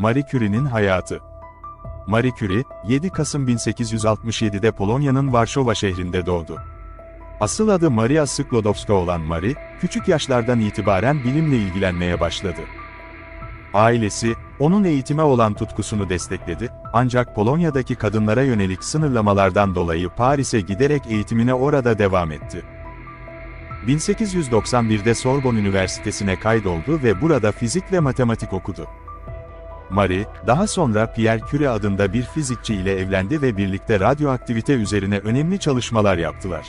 Marie Curie'nin hayatı. Marie Curie, 7 Kasım 1867'de Polonya'nın Varşova şehrinde doğdu. Asıl adı Maria Sklodowska olan Marie, küçük yaşlardan itibaren bilimle ilgilenmeye başladı. Ailesi, onun eğitime olan tutkusunu destekledi, ancak Polonya'daki kadınlara yönelik sınırlamalardan dolayı Paris'e giderek eğitimine orada devam etti. 1891'de Sorbonne Üniversitesi'ne kaydoldu ve burada fizik ve matematik okudu. Marie, daha sonra Pierre Curie adında bir fizikçi ile evlendi ve birlikte radyoaktivite üzerine önemli çalışmalar yaptılar.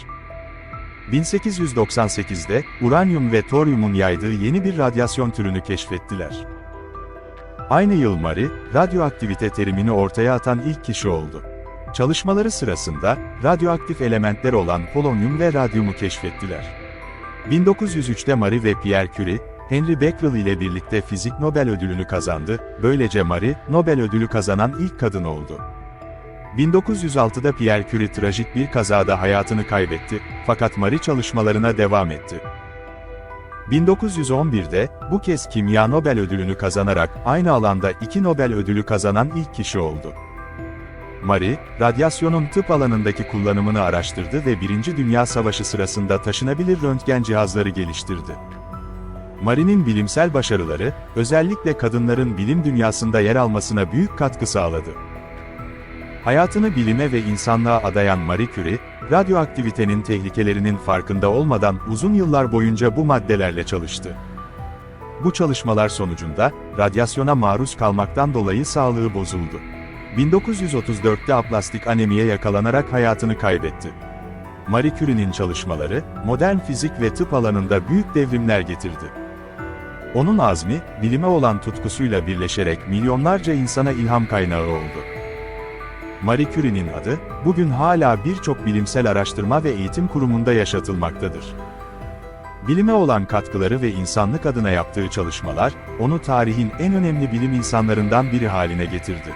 1898'de, uranyum ve toryumun yaydığı yeni bir radyasyon türünü keşfettiler. Aynı yıl Marie, radyoaktivite terimini ortaya atan ilk kişi oldu. Çalışmaları sırasında, radyoaktif elementler olan polonyum ve radyumu keşfettiler. 1903'te Marie ve Pierre Curie, Henry Becquerel ile birlikte Fizik Nobel ödülünü kazandı, böylece Marie, Nobel ödülü kazanan ilk kadın oldu. 1906'da Pierre Curie trajik bir kazada hayatını kaybetti, fakat Marie çalışmalarına devam etti. 1911'de, bu kez Kimya Nobel ödülünü kazanarak aynı alanda iki Nobel ödülü kazanan ilk kişi oldu. Marie, radyasyonun tıp alanındaki kullanımını araştırdı ve Birinci Dünya Savaşı sırasında taşınabilir röntgen cihazları geliştirdi. Marie'nin bilimsel başarıları, özellikle kadınların bilim dünyasında yer almasına büyük katkı sağladı. Hayatını bilime ve insanlığa adayan Marie Curie, radyoaktivitenin tehlikelerinin farkında olmadan uzun yıllar boyunca bu maddelerle çalıştı. Bu çalışmalar sonucunda, radyasyona maruz kalmaktan dolayı sağlığı bozuldu. 1934'te aplastik anemiye yakalanarak hayatını kaybetti. Marie Curie'nin çalışmaları, modern fizik ve tıp alanında büyük devrimler getirdi. Onun azmi, bilime olan tutkusuyla birleşerek milyonlarca insana ilham kaynağı oldu. Marie Curie'nin adı, bugün hala birçok bilimsel araştırma ve eğitim kurumunda yaşatılmaktadır. Bilime olan katkıları ve insanlık adına yaptığı çalışmalar, onu tarihin en önemli bilim insanlarından biri haline getirdi.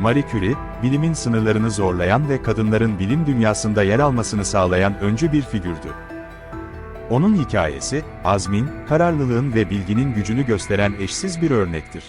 Marie Curie, bilimin sınırlarını zorlayan ve kadınların bilim dünyasında yer almasını sağlayan öncü bir figürdü. Onun hikayesi, azmin, kararlılığın ve bilginin gücünü gösteren eşsiz bir örnektir.